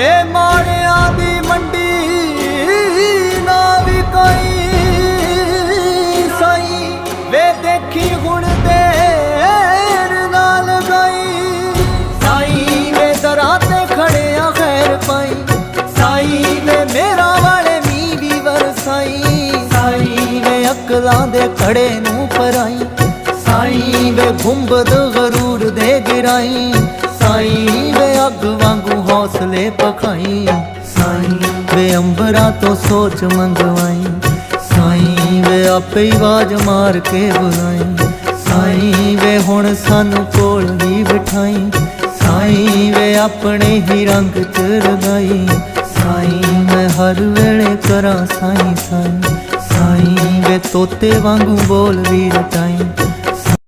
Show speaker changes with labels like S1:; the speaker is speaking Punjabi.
S1: ਵੇ ਦੀ ਮੰਡੀ ਨਾ ਦੇਖੀ ਹੁਣ ਦੇਰ ਨਾਲ ਗਈ। ਸਾਈ ਨੇ ਪਾਈ। ਸਾਈ ਨੇ ਮੇਰਾ ਵਾਲੇ ਮੀ ਵਰਸਾਈ। ਸਾਈ ਨੇ ਅਕਲਾਂ ਦੇ ਖੜੇ ਨੂੰ ਪਰਾਈ ਸਾਈ ਵੇ ਗੁੰਬਦ ਗਰੂਰ ਦੇ ਗਿਰਾਈ। ਹੌਸਲੇ ਪਖਾਈ ਸਾਈਂ ਵੇ ਅੰਬਰਾਂ ਤੋਂ ਸੋਚ ਮੰਗਵਾਈ। ਸਾਈ ਵੇ ਆਪੇ ਹੀ ਆਵਾਜ਼ ਮਾਰ ਕੇ ਬੁਲਾਈ। ਸਾਈਂ ਵੇ ਹੁਣ ਸਾਨੂੰ ਕੋਲ ਹੀ ਬਿਠਾਈ। ਸਾਈਂ ਵੇ ਆਪਣੇ ਹੀ ਰੰਗ ਚ ਰਗਾਈ। ਸਾਈਂ ਮੈਂ ਹਰ ਵੇਲੇ ਕਰਾਂ ਸਾਈ ਸਾਈ ਸਾਈਂ। ਵੇ ਤੋਤੇ ਵਾਂਗੂ ਬੋਲ ਵੀ ਰਟਾਈ।